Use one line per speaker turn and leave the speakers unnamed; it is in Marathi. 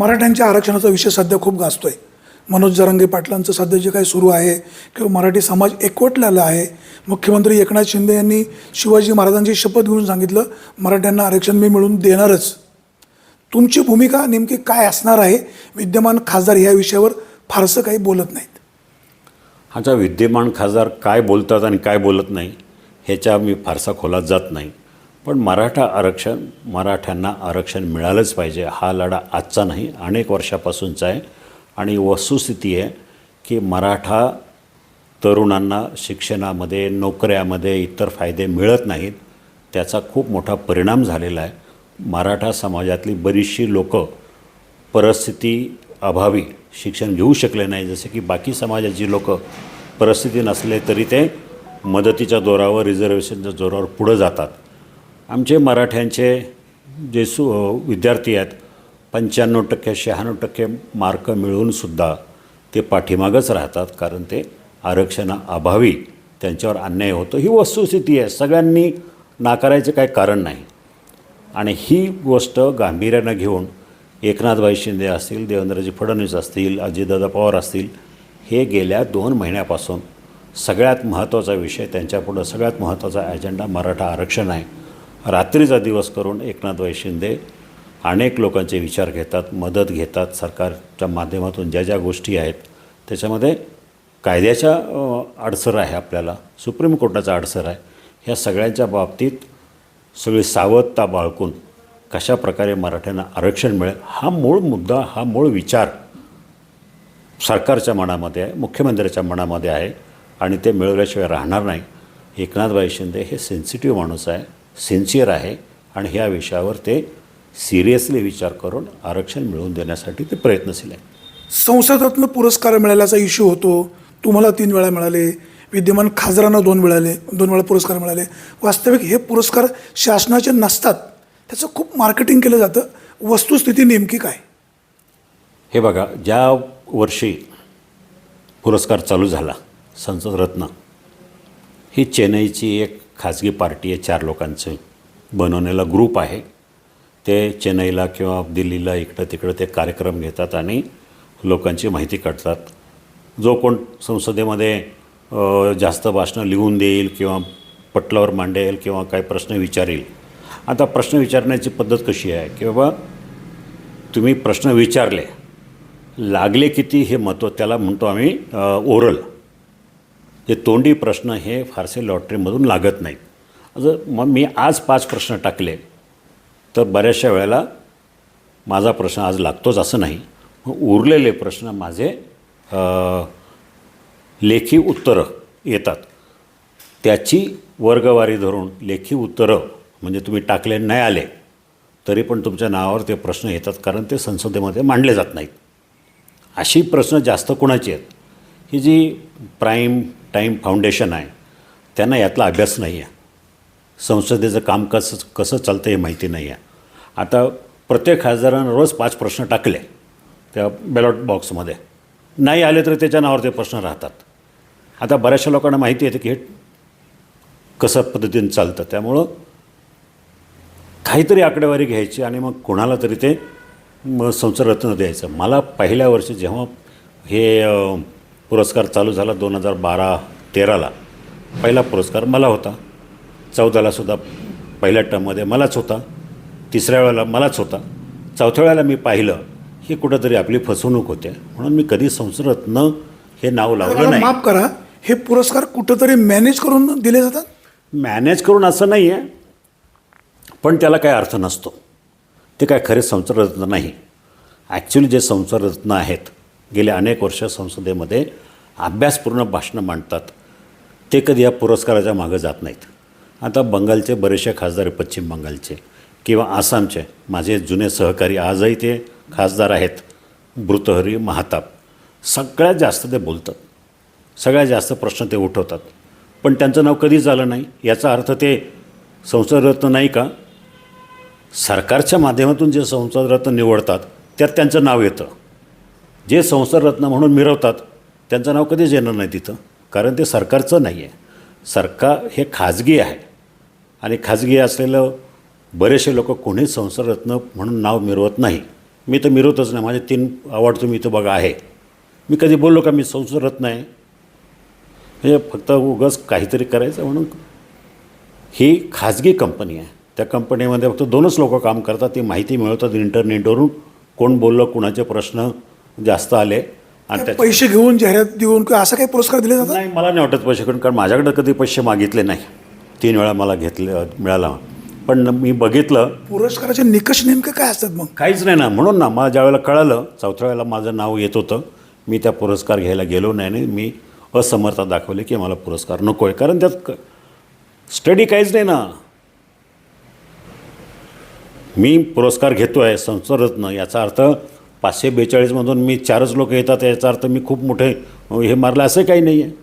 मराठ्यांच्या आरक्षणाचा विषय सध्या खूप गाजतो आहे मनोज जरांगे पाटलांचं सध्या जे काही सुरू आहे किंवा मराठी समाज एकवटलेला आहे मुख्यमंत्री एकनाथ शिंदे यांनी शिवाजी महाराजांची शपथ घेऊन सांगितलं मराठ्यांना आरक्षण मी मिळून देणारच. तुमची भूमिका नेमकी काय असणार आहे? विद्यमान खासदार ह्या विषयावर फारसं काही बोलत नाहीत.
आता विद्यमान खासदार काय बोलतात आणि काय बोलत नाही ह्याच्या मी फारसा खोलात जात नाही. पण मराठा आरक्षण मराठ्यांना आरक्षण मिळालंच पाहिजे. हा लढा आजचा नाही अनेक वर्षापासूनचा आहे. आणि वस्तुस्थिती आहे की मराठा तरुणांना शिक्षणामध्ये नोकऱ्यामध्ये इतर फायदे मिळत नाहीत. त्याचा खूप मोठा परिणाम झालेला आहे. मराठा समाजातली बरीचशी लोकं परिस्थिती अभावी शिक्षण घेऊ शकले नाही. जसे की बाकी समाजाची लोकं परिस्थिती नसले तरी ते मदतीच्या जोरावर रिझर्वेशनच्या जोरावर पुढं जातात. आमचे मराठ्यांचे जे सु विद्यार्थी आहेत पंच्याण्णव टक्के शहाण्णव टक्के मार्क मिळूनसुद्धा ते पाठीमागंच राहतात कारण ते आरक्षणाअभावी त्यांच्यावर अन्याय होतो. ही वस्तुस्थिती आहे. सगळ्यांनी नाकारायचं काही कारण नाही. आणि ही गोष्ट गांभीर्यानं घेऊन एकनाथभाई शिंदे असतील देवेंद्रजी फडणवीस असतील अजितदादा पवार असतील हे गेल्या दोन महिन्यापासून सगळ्यात महत्त्वाचा विषय त्यांच्यापुढं सगळ्यात महत्त्वाचा ॲजेंडा मराठा आरक्षण आहे. रात्रीचा दिवस करून एकनाथभाई शिंदे अनेक लोकांचे विचार घेतात मदत घेतात सरकारच्या माध्यमातून ज्या ज्या गोष्टी आहेत त्याच्यामध्ये कायद्याच्या अडसर आहे आपल्याला सुप्रीम कोर्टाचा अडसर आहे. ह्या सगळ्यांच्या बाबतीत सगळी सावधता बाळगून कशा प्रकारे मराठ्यांना आरक्षण मिळेल हा मूळ मुद्दा हा मूळ विचार सरकारच्या मनामध्ये आहे मुख्यमंत्र्याच्या मनामध्ये आहे आणि ते मिळवल्याशिवाय राहणार नाही. एकनाथभाई शिंदे हे सेन्सिटिव्ह माणूस आहे. सिन्सिअर आहे आणि ह्या विषयावर ते सिरियसली विचार करून आरक्षण मिळवून देण्यासाठी ते प्रयत्नशील आहे
संसदातनं पुरस्कार मिळाल्याचा इश्यू होतो. तुम्हाला तीन वेळा मिळाले. विद्यमान खासदारांना दोन मिळाले. दोन वेळा पुरस्कार मिळाले. वास्तविक हे पुरस्कार शासनाचे नसतात. त्याचं खूप मार्केटिंग केलं जातं. वस्तुस्थिती नेमकी काय?
हे बघा ज्या वर्षी पुरस्कार चालू झाला संसद रत्न ही चेन्नईची एक खाजगी पार्टी आहे चार लोकांचं. बनवलेला ग्रुप आहे. ते चेन्नईला किंवा दिल्लीला इकडं तिकडं ते कार्यक्रम घेतात आणि लोकांची माहिती काढतात. जो कोण संसदेमध्ये जास्त भाषणं लिहून देईल किंवा पटलावर मांडेल किंवा काही प्रश्न विचारेल. आता प्रश्न विचारण्याची पद्धत कशी आहे की बाबा तुम्ही प्रश्न विचारले लागले किती हे महत्त्व त्याला म्हणतो आम्ही ओरल. हे तोंडी प्रश्न हे फारसे लॉटरीमधून लागत नाहीत. जर मग मी आज पाच प्रश्न टाकले तर बऱ्याचशा वेळेला माझा प्रश्न आज लागतोच असं नाही. उरलेले प्रश्न माझे लेखी उत्तरं येतात. त्याची वर्गवारी धरून लेखी उत्तरं म्हणजे तुम्ही टाकले नाही आले तरी पण तुमच्या नावावर ते प्रश्न येतात कारण ते संसदेमध्ये मांडले जात नाहीत. अशी प्रश्न जास्त कोणाची आहेत? ही जी प्राईम टाईम फाउंडेशन आहे त्यांना यातला अभ्यास नाही आहे संसदेचं काम कसं कसं चालतं हे माहिती नाही आहे आता प्रत्येक खासदारानं रोज पाच प्रश्न टाकले त्या बॅलॉट बॉक्समध्ये नाही आले तर त्याच्या नावावर ते प्रश्न राहतात. आता बऱ्याचशा लोकांना माहिती येते की हे कसं पद्धतीने चालतं त्यामुळं काहीतरी आकडेवारी घ्यायची आणि मग कोणाला तरी ते मग संसदरत्न द्यायचं. मला पहिल्या वर्षी जेव्हा हे पुरस्कार चालू झाला दोन हजार बारा तेराला. पहिला पुरस्कार मला होता. चौदालासुद्धा पहिल्या टर्ममध्ये मलाच होता. तिसऱ्या वेळेला मलाच होता. चौथ्या वेळेला मी पाहिलं ही कुठंतरी आपली फसवणूक होते. म्हणून मी कधी संसदरत्न हे नाव लावलं नाही.
माफ करा हे पुरस्कार कुठंतरी मॅनेज करून दिले जातात?
मॅनेज करून असं नाही आहे पण त्याला काय अर्थ नसतो. ते काय खरे संसदरत्न नाही. ॲक्च्युली जे संसदरत्न आहेत गेले अनेक वर्ष संसदेमध्ये अभ्यासपूर्ण भाषणं मांडतात. ते कधी या पुरस्काराच्या मागं जात नाहीत. आता बंगालचे बरेचसे खासदार पश्चिम बंगालचे किंवा आसामचे. माझे जुने सहकारी आजही ते खासदार आहेत मृतहरी महाताप सगळ्यात जास्त ते बोलतात. सगळ्यात जास्त प्रश्न ते उठवतात. पण त्यांचं नाव कधीच झालं नाही याचा अर्थ ते संसदरत्न नाही का? सरकारच्या माध्यमातून जे संसदरत्न निवडतात त्यात त्यांचं नाव येतं. जे संसाररत्न म्हणून मिरवतात त्यांचं नाव कधीच येणार नाही तिथं. कारण ते सरकारचं नाही आहे सरकार हे खाजगी आहे. आणि खाजगी असलेलं बरेचसे लोक कोणीच संसाररत्न म्हणून नाव मिरवत नाही. मी तर मिरवतच नाही. माझे तीन अवॉर्ड तुम्ही इथं बघा आहे. मी कधी बोललो का मी संसाररत्न आहे? हे फक्त उगाच काहीतरी करायचं म्हणून. ही खाजगी कंपनी आहे. त्या कंपनीमध्ये फक्त दोनच लोक काम करतात. ती माहिती मिळवतात इंटरनेटवरून कोण बोललं कुणाचे प्रश्न जास्त आले आणि त्या
पैसे घेऊन जाहिरात देऊन किंवा असा काही पुरस्कार दिले जातात?
नाही मला नाही वाटत पैसे करून कारण माझ्याकडे कधी पैसे मागितले नाही. तीन वेळा मला घेतले मिळाला. पण मी बघितलं
पुरस्काराचे निकष नेमके काय असतात मग?
काहीच नाही ना. म्हणून ना मला ज्यावेळेला कळालं चौथ्या वेळेला माझं नाव येत होतं. मी त्या पुरस्कार घ्यायला गेलो नाही आणि मी असमर्थता दाखवली की मला पुरस्कार नको आहे. कारण त्यात स्टडी काहीच नाही ना. मी पुरस्कार घेतो आहे संसदरत्न याचा अर्थ पाचशे बेचाळीसमधून मी चारच लोक येतात याचा अर्थ मी खूप मोठे हे मारलं असं काही नाही आहे